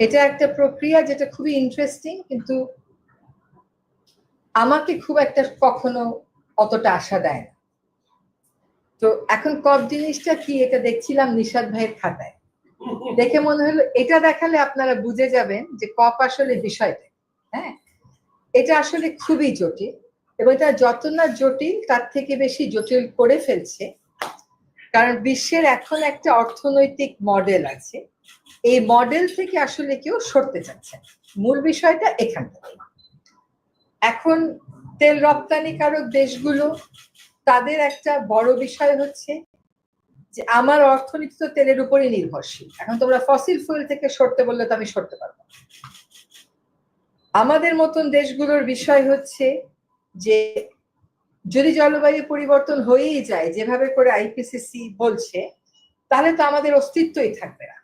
এটা একটা প্রক্রিয়া যেটা খুবই ইন্টারেস্টিং কিন্তু আমাকে খুব একটা কখনো অতটা আশা দেয় না। তো এখন কপ জিনিসটা কি এটা দেখছিলাম নিশাদ ভাইয়ের খাতায়। দেখে মনে হলো এটা দেখালে আপনারা বুঝে যাবেন যে কপ আসলে বিষয়টা হ্যাঁ? এটা আসলে খুবই জটিল এবং এটা যত না জটিল, তার থেকে বেশি জটিল করে ফেলছে। কারণ বিশ্বের এখন একটা অর্থনৈতিক মডেল আছে। এই মডেল থেকে আসলে কেউ সরতে চাচ্ছে মূল বিষয়টা এখান থেকে। এখন তেল রপ্তানিকারক দেশগুলো, তাদের একটা বড় বিষয় হচ্ছে যে, আমার অর্থনীতি তো তেলের উপরই নির্ভরশীল। এখন তোমরা ফসিল ফুয়েল থেকে সরতে বললে তো আমি সরতে পারব। আমাদের মতন দেশগুলোর বিষয় হচ্ছে যে, যদি জলবায়ু পরিবর্তন হয়েই যায়, যেভাবে করে আইপিসিসি বলছে, তাহলে তো আমাদের অস্তিত্বই থাকবে না।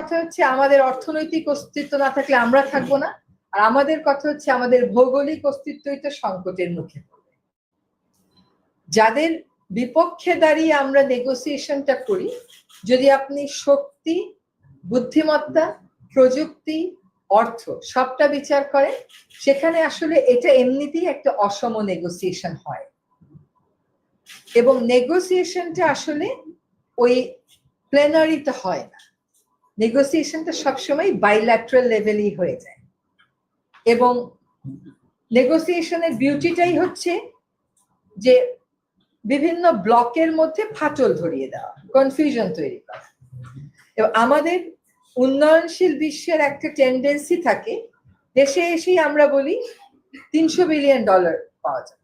কথা হচ্ছে আমাদের অর্থনৈতিক অস্তিত্ব না থাকলে আমরা থাকব না, আর আমাদের কথা হচ্ছে আমাদের ভৌগোলিক অস্তিত্বই তো সংকটের মুখে। যাদের বিপক্ষে দাঁড়িয়ে আমরা নেগোসিয়েশনটা করি, যদি আপনি শক্তি, বুদ্ধিমত্তা, প্রযুক্তি, অর্থ সবটা বিচার করেন, সেখানে আসলে এটা এমনিতেই একটা অসম নেগোসিয়েশন হয়। এবং নেগোসিয়েশনটা আসলে ওই প্লেনারিতে হয় না। নেগোসিয়েশনটা সবসময় বাইল্যাট্রাল লেভেলই হয়ে যায়। এবং নেগোসিয়েশনের বিউটিটাই হচ্ছে যে বিভিন্ন ব্লকের মধ্যে ফাটল ধরিয়ে দেওয়া কনফিউশন তৈরি করা। এবং আমাদের উন্নয়নশীল বিশ্বের একটা টেন্ডেন্সি থাকে, দেশে এসেই আমরা বলি তিনশো বিলিয়ন ডলার পাওয়া যায়।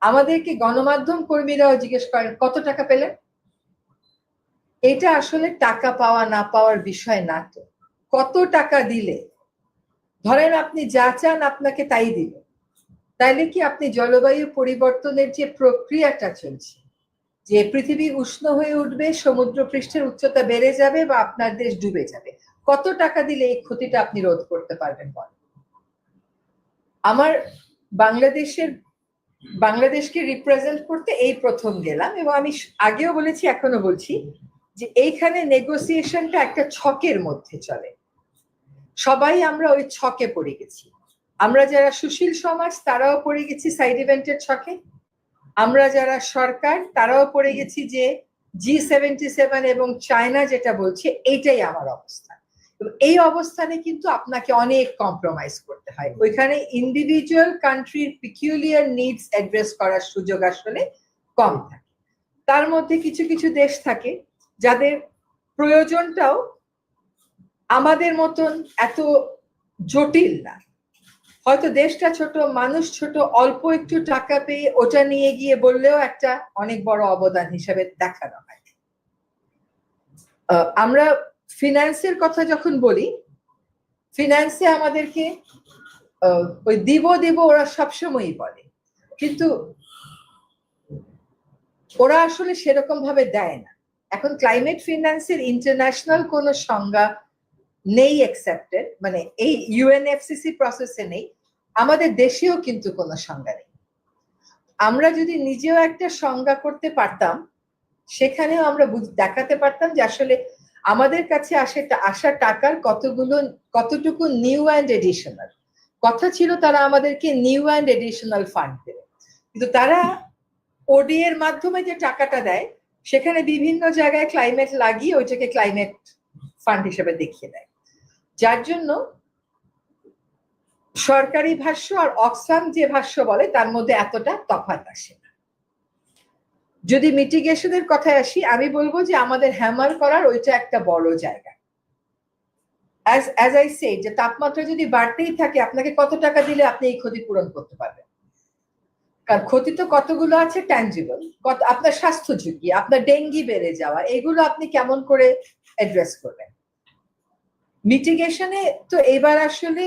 আমাদেরকে গণমাধ্যম কর্মীরাও জিজ্ঞেস করেন, কত টাকা পেলেন? এটা আসলে টাকা পাওয়া না পাওয়ার বিষয় না তো। কত টাকা দিলে? ধরেন আপনি যা চান আপনাকে তাই দিল। তাইলে কি আপনি জলবায়ু পরিবর্তনের যে প্রক্রিয়াটা চলছে, যে পৃথিবী উষ্ণ হয়ে উঠবে, সমুদ্র পৃষ্ঠের উচ্চতা বেড়ে যাবে বা আপনার দেশ ডুবে যাবে, কত টাকা দিলে এই ক্ষতিটা আপনি রোধ করতে পারবেন বল আমার বাংলাদেশের, বাংলাদেশকে রিপ্রেজেন্ট করতে এই প্রথম গেলাম এবং আমি আগেও বলেছি এখনও বলছি যে এইখানে নেগোসিয়েশনটা একটা ছকের মধ্যে চলে। সবাই আমরা ওই ছকে পড়ে গেছি। আমরা যারা সুশীল সমাজ, তারাও পড়ে গেছি সাইড ইভেন্টের ছকে। আমরা যারা সরকার, তারাও পড়ে গেছি যে জি সেভেন্টি সেভেন এবং চায়না যেটা বলছে, এইটাই আমার অবস্থান এই অবস্থানে কিন্তু আপনাকে অনেক কম্প্রোমাইজ করতে হয়। ওইখানে ইন্ডিভিজুয়াল কান্ট্রির পিকিউলিয়ার নিডস অ্যাড্রেস করার সুযোগ আসলে কম থাকে। তার মধ্যে কিছু কিছু দেশ থাকে যাদের প্রয়োজনটাও আমাদের মতন এত জটিল না। হয়তো দেশটা ছোট, মানুষ ছোট, অল্প একটু টাকা পেয়ে ওটা নিয়ে গিয়ে বললেও একটা অনেক বড় অবদান হিসাবে দেখানো হয়। আমরা ফিনান্সের কথা যখন বলি, ফিনান্সে আমাদেরকে ওই দিব দিব ওরা সবসময়ই বলে। কিন্তু ওরা আসলে সেরকম ভাবে দেয় না। এখন ক্লাইমেট ফিনান্সের ইন্টারন্যাশনাল কোনো সংজ্ঞা নেই অ্যাকসেপ্টেড মানে এই ইউএনএফসিসি প্রসেসে নেই, আমাদের দেশেও কিন্তু কোনো সংজ্ঞা নেই। আমরা যদি নিজেও একটা সংজ্ঞা করতে পারতাম, সেখানেও আমরা দেখাতে পারতাম যে আসলে আমাদের কাছে আসে আসা টাকার কতগুলো, কতটুকু নিউ অ্যান্ড এডিশনাল কথা ছিল তারা আমাদেরকে নিউ অ্যান্ড এডিশনাল ফান্ড দেবে। কিন্তু তারা ওডি এর মাধ্যমে যে টাকাটা দেয় সেখানে বিভিন্ন জায়গায় ক্লাইমেট লাগিয়ে ওইটাকে ক্লাইমেট ফান্ড হিসেবে দেখিয়ে দেয়। যার জন্য সরকারি ভাষ্য আর অক্সাম যে ভাষ্য বলে, তার মধ্যে এতটা তফাৎ আসে না। যদি মিটিগেশনের কথায় আসি, আমি বলব যে আমাদের হ্যামার করার ওইটা একটা বড় জায়গা। অ্যাজ অ্যাজ আই সে যে তাপমাত্রা যদি বাড়তেই থাকে, আপনাকে কত টাকা দিলে আপনি এই ক্ষতি পূরণ করতে পারবেন? কারণ ক্ষতি তো কতগুলো আছে? ট্যাঞ্জিবল কত, আপনার স্বাস্থ্য ঝুঁকি, আপনার ডেঙ্গি বেড়ে যাওয়া, এগুলো আপনি কেমন করে অ্যাড্রেস করবেন? মিটিগেশনে তো এবার আসলে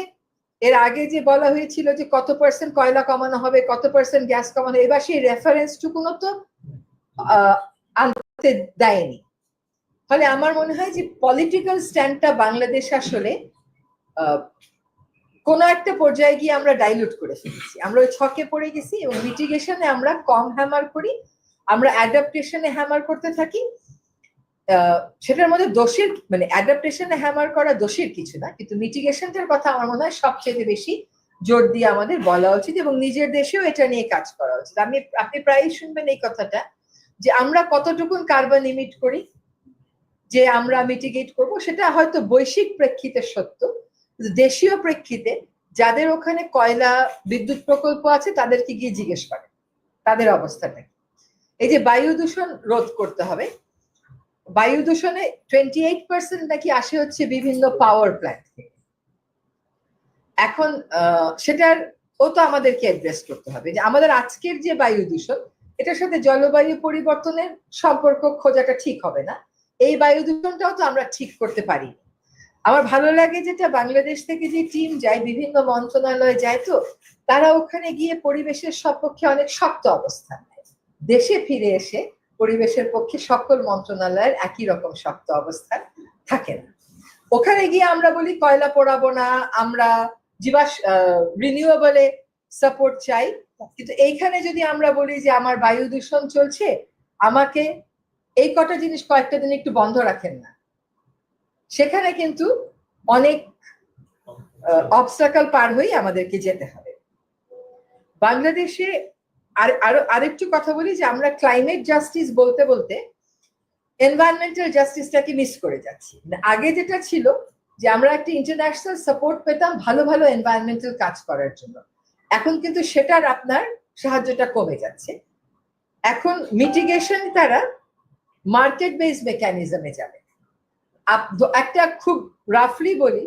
এর আগে যে বলা হয়েছিল যে কত পার্সেন্ট কয়লা কমানো হবে, কত পার্সেন্ট গ্যাস কমানো এবার সেই রেফারেন্স টুকুনো তো আনতে দেয়নি। ফলে আমার মনে হয় যে পলিটিক্যাল স্ট্যান্ডটা বাংলাদেশ আসলে কোনো একটা পর্যায়ে গিয়ে আমরা ডাইলুট করে ফেলেছি। আমরা ওই ছকে পড়ে গেছি এবং মিটিগেশনে আমরা কম হ্যামার করি, আমরা অ্যাডাপ্টেশনে হ্যামার করতে থাকি। সেটার মধ্যে দোষের মানে অ্যাডাপ্টেশনে হ্যামার করা দোষের কিছু না, কিন্তু মিটিগেশনটার কথা আমার মনে হয় সবচেয়ে বেশি জোর দিয়ে আমাদের বলা উচিত এবং নিজের দেশেও এটা নিয়ে কাজ করা উচিত। আমি, আপনি প্রায়ই শুনবেন এই কথাটা যে আমরা কতটুকুন কার্বন ইমিট করি, যে আমরা মিটিগেট করব, সেটা হয়তো বৈশ্বিক প্রেক্ষিতে সত্য দেশীয় প্রেক্ষিতে যাদের ওখানে কয়লা বিদ্যুৎ প্রকল্প আছে, তাদেরকে গিয়ে জিজ্ঞেস করে। তাদের অবস্থাটা এই যে বায়ু দূষণ রোধ করতে হবে, বায়ু দূষণে টোয়েন্টি এইট পার্সেন্ট নাকি আসে হচ্ছে বিভিন্ন পাওয়ার প্ল্যান্ট থেকে। এখন সেটার ও তো আমাদেরকে অ্যাড্রেস করতে হবে যে আমাদের আজকের যে বায়ু দূষণ, এটার সাথে জলবায়ু পরিবর্তনের সম্পর্ক খোঁজাটা ঠিক হবে না। এই বায়ু দূষণটাও তো আমরা ঠিক করতে পারি আমার ভালো লাগে যেটা বাংলাদেশ থেকে যে টিম যায়, বিভিন্ন মন্ত্রণালয়ে যায় তো, তারা ওখানে গিয়ে পরিবেশের সপক্ষে অনেক শক্ত অবস্থান দেশে ফিরে এসে পরিবেশের পক্ষে সকল মন্ত্রণালয়ের একই রকম শক্ত অবস্থান থাকে না। ওখানে গিয়ে আমরা বলি, কয়লা পোড়াবো না, আমরা জীবাস রিনিউয়েবলে সাপোর্ট চাই। কিন্তু এইখানে যদি আমরা বলি যে আমার বায়ু দূষণ চলছে, আমাকে এই কটা জিনিস কয়েকটা দিন একটু বন্ধ রাখেন না। সেখানে কিন্তু অনেক অবস্টাকল পার হয়ে আমাদেরকে যেতে হবে। বাংলাদেশে আর, আরও, আরেকটু কথা বলি যে আমরা ক্লাইমেট জাস্টিস বলতে বলতে এনভায়রনমেন্টাল জাস্টিসটাকে মিস করে যাচ্ছি। আগে যেটা ছিল যে আমরা একটা ইন্টারন্যাশনাল সাপোর্ট পেতাম ভালো ভালো এনভায়রনমেন্টাল কাজ করার জন্য। এখন কিন্তু সেটার আপনার সাহায্যটা কমে যাচ্ছে। এখন মিটিগেশন তারা মার্কেট বেস মেকানিজমে যাবে। একটা খুব রাফলি বলি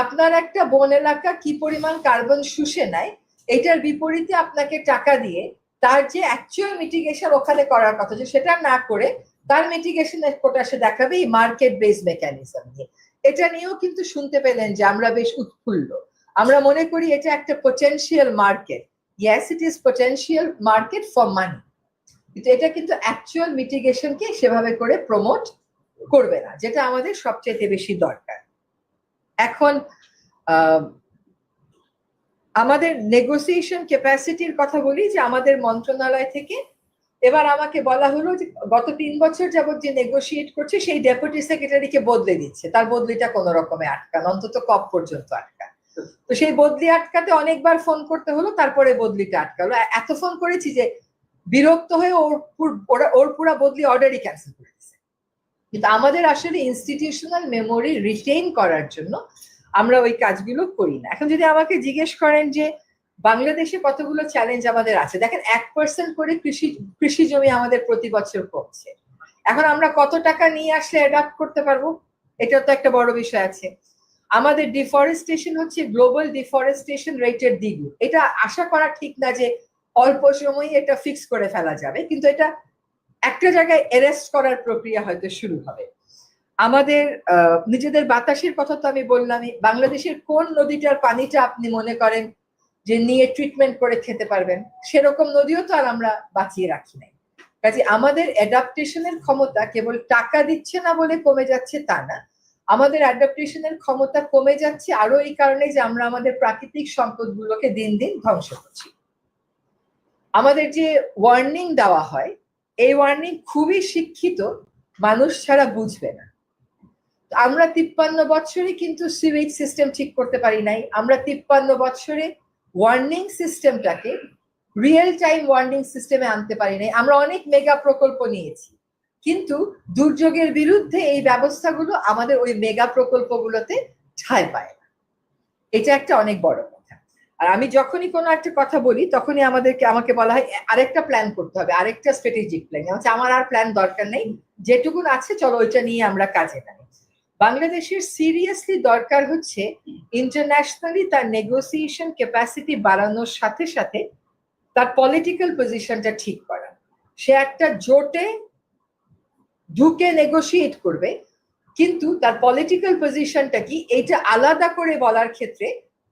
আপনার একটা বন এলাকা কি পরিমাণ কার্বন শুষে নেয়, এটার বিপরীতে আপনাকে টাকা দিয়ে তার যে অ্যাকচুয়াল মিটিগেশন ওখানে করার কথা যে সেটা না করে তার মিটিগেশনের কোটা সে দেখাবে এই মার্কেট বেস মেকানিজম নিয়ে। এটা নিয়েও কিন্তু শুনতে পেলেন যে আমরা বেশ উৎফুল্ল। আমরা মনে করি এটা একটা potential market yes it is potential market for money কিন্তু এটা কিন্তু অ্যাকচুয়াল মিটিগেশনকে সেভাবে করে প্রমোট করবে না, যেটা আমাদের সবচেয়ে বেশি দরকার। এখন আমাদের নেগোসিয়েশন ক্যাপাসিটির কথা বলি যে আমাদের মন্ত্রণালয় থেকে এবার আমাকে বলা হলো যে গত তিন বছর যাবত যে নেগোসিয়েট করছে সেই ডেপুটি সেক্রেটারিকে বদলে দিচ্ছে। তার বদলিটা কোনো রকমে আটকান, অন্তত কপ পর্যন্ত আটকান। তো সেই বদলি আটকাতে অনেকবার ফোন করতে হলো, তারপরে বদলিটা আটকালো। এত ফোন করেছি যে বিরক্ত হয়ে ওর ওর পুরা বদলি অর্ডারই ক্যান্সেল করে কিন্তু আমাদের আসলে ইনস্টিটিউশনাল মেমোরি রিটেইন করার জন্য আমরা ওই কাজগুলো করি না। এখন যদি আমাকে জিজ্ঞেস করেন যে বাংলাদেশে কতগুলো চ্যালেঞ্জ আমাদের আছে? দেখেন, এক পার্সেন্ট করে কৃষি কৃষি জমি আমাদের প্রতি বছর কমছে। এখন আমরা কত টাকা নিয়ে আসলে অ্যাডাপ্ট করতে পারব? এটা তো একটা বড় বিষয় আছে। আমাদের ডিফরেস্টেশন হচ্ছে গ্লোবাল ডিফরেস্টেশন রেটের দ্বিগুণ। এটা আশা করা ঠিক না যে অল্প সময়ে এটা ফিক্স করে ফেলা যাবে, কিন্তু এটা একটা জায়গায় এরেস্ট করার প্রক্রিয়া হয়তো শুরু হবে। আমাদের নিজেদের বাতাসের কথা তো আমি বললামই। বাংলাদেশের কোন নদীটার পানিটা আপনি মনে করেন যে নিয়ে ট্রিটমেন্ট করে খেতে পারবেন, সেরকম নদীও তো আর আমরা বাঁচিয়ে রাখি নাই। কাজে আমাদের অ্যাডাপ্টেশনের ক্ষমতা কেবল টাকা দিচ্ছে না বলে কমে যাচ্ছে তা না। আমাদের অ্যাডাপ্টেশনের ক্ষমতা কমে যাচ্ছে আরও এই কারণে যে আমরা আমাদের প্রাকৃতিক সম্পদগুলোকে দিন দিন ধ্বংস করছি। আমাদের যে ওয়ার্নিং দেওয়া হয় এই ওয়ার্নিং খুবই শিক্ষিত, মানুষ ছাড়া বুঝবে না। আমরা তিপ্পান্ন বছরে কিন্তু সিউয়েজ সিস্টেম ঠিক করতে পারি নাই। আমরা তিপ্পান্ন বছরে ওয়ার্নিং সিস্টেমটাকে রিয়েল টাইম ওয়ার্নিং সিস্টেমে আনতে পারি নাই। আমরা অনেক মেগা প্রকল্প নিয়েছি। কিন্তু দুর্যোগের বিরুদ্ধে এই ব্যবস্থাগুলো আমাদের ওই মেগা প্রকল্পগুলোতে ঠাঁই পায় না। এটা একটা অনেক বড় আর আমি যখনই কোনো একটা কথা বলি, তখনই আমাদেরকে, আমাকে বলা হয়, আরেকটা প্ল্যান করতে হবে, আরেকটা স্ট্র্যাটেজিক প্ল্যান হচ্ছে, আমার আর প্ল্যান দরকার নেই যেটুকুন আছে চলো ওইটা নিয়ে আমরা কাজে নামি বাংলাদেশের সিরিয়াসলি দরকার হচ্ছে ইন্টারন্যাশনালি তার নেগোসিয়েশন ক্যাপাসিটি বাড়ানোর সাথে সাথে তার পলিটিক্যাল পজিশনটা ঠিক করা। সে একটা জোটে ঢুকে নেগোসিয়েট করবে, কিন্তু তার পলিটিক্যাল পজিশনটা কি এইটা আলাদা করে বলার ক্ষেত্রে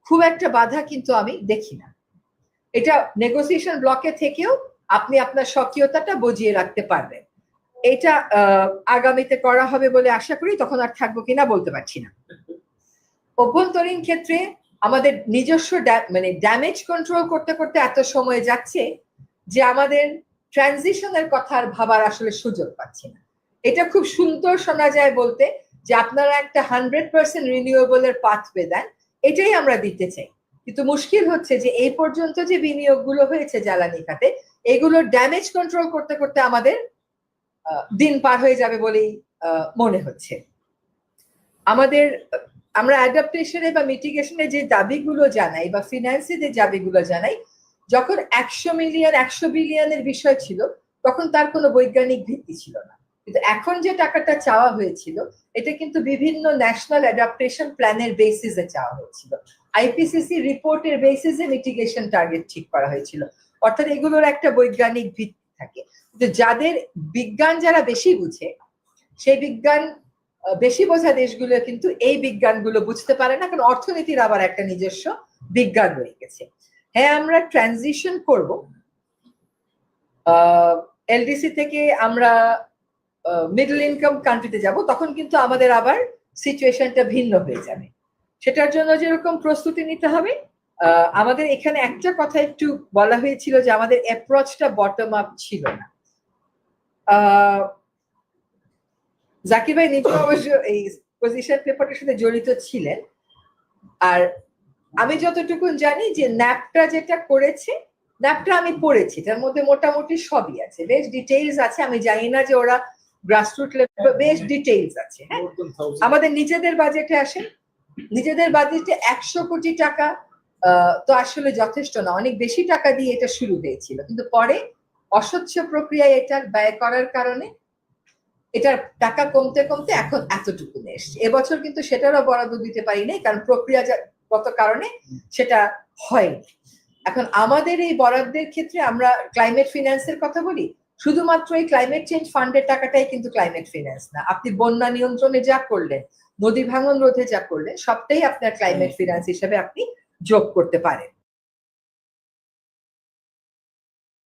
খুব একটা বাধা কিন্তু আমি দেখি না। এটা নেগোসিয়েশন ব্লকে থেকেও আপনি আপনার স্বকীয়তাটা বজিয়ে রাখতে পারবেন। এটা আগামীতে করা হবে বলে আশা করি, তখন আর থাকব কিনা বলতে পারছি না। অভ্যন্তরীণ ক্ষেত্রে আমাদের নিজস্ব মানে ড্যামেজ কন্ট্রোল করতে করতে এত সময় যাচ্ছে যে আমাদের ট্রানজিশনের কথা আর ভাবার আসলে সুযোগ পাচ্ছি না। এটা খুব সুন্দর শোনা যায় বলতে যে আপনারা একটা হান্ড্রেড পার্সেন্ট রিনিউয়েবলের পেয়ে দেন এটাই আমরা দিতে চাই। কিন্তু মুশকিল হচ্ছে যে এই পর্যন্ত যে বিনিয়োগগুলো হয়েছে জ্বালানি খাতে এগুলোর ড্যামেজ কন্ট্রোল করতে করতে আমাদের দিন পার হয়ে যাবে বলেই মনে হচ্ছে। আমাদের, আমরা অ্যাডাপ্টেশনে বা মিটিগেশনে যে দাবিগুলো জানাই বা ফিনান্সে যে দাবিগুলো জানাই, যখন একশো মিলিয়ন একশো বিলিয়নের বিষয় ছিল, তখন তার কোনো বৈজ্ঞানিক ভিত্তি ছিল না। কিন্তু এখন যে টাকাটা চাওয়া হয়েছিল, এটা কিন্তু বিভিন্ন ন্যাশনাল অ্যাডাপ্টেশন প্ল্যানের বেসিসে চাওয়া হয়েছিল। আইপিসিসি রিপোর্টের বেসিসে মিটিগেশন টার্গেট ঠিক করা হয়েছিল। অর্থাৎ এগুলোর একটা বৈজ্ঞানিক ভিত্তি থাকে। কিন্তু যাদের বিজ্ঞান যারা বেশি বুঝে, সেই বিজ্ঞান বেশি বোঝা দেশগুলো কিন্তু এই বিজ্ঞানগুলো বুঝতে পারে না, কারণ অর্থনীতির আবার একটা নিজস্ব বিজ্ঞান রয়ে গেছে। হ্যাঁ আমরা ট্রানজিশন করব। এলডিসি থেকে আমরা মিডল ইনকাম কান্ট্রিতে যাব, তখন কিন্তু আমাদের আবার সিচুয়েশনটা ভিন্ন হয়ে যাবে। সেটার জন্য যেরকম প্রস্তুতি নিতে হবে আমাদের এখানে একটা কথা একটু বলা হয়েছিল যে আমাদের অ্যাপ্রোচটা বটম আপ ছিল না। জাকির ভাই নিজে অবশ্য এই পজিশন পেপারটার সাথে জড়িত ছিলেন। আর আমি যতটুকু জানি যে ন্যাপটা যেটা করেছে, ন্যাপটা আমি পড়েছি, তার মধ্যে মোটামুটি সবই আছে। বেশ ডিটেইলস আছে, আমি জানি না যে ওরা গ্রাসরুট লেভেল বেশ ডিটেইলস আছে হ্যাঁ? আমাদের নিজেদের বাজেটে আসেন নিজেদের বাজেটে একশো কোটি টাকা তো আসলে যথেষ্ট না অনেক বেশি টাকা দিয়ে এটা শুরু হয়েছিল। কিন্তু পরে অস্বচ্ছ প্রক্রিয়ায় এটা ব্যয় করার কারণে এটার টাকা কমতে কমতে এখন এতটুকু এসছে। এবছর কিন্তু সেটারও বরাদ্দ দিতে পারি নাই কারণ প্রক্রিয়া প্রক্রিয়াগত কারণে সেটা হয়নি। এখন আমাদের এই বরাদ্দের ক্ষেত্রে আমরা ক্লাইমেট ফিন্যান্সের কথা বলি শুধুমাত্র এই ক্লাইমেট চেঞ্জ ফান্ডের টাকাটাই কিন্তু ক্লাইমেট ফিনান্স না। আপনি বন্যা নিয়ন্ত্রণে যা করলেন নদী ভাঙন রোধে যা করলেন সবটাই আপনার ক্লাইমেট ফিন্যান্স হিসেবে আপনি যোগ করতে পারেন।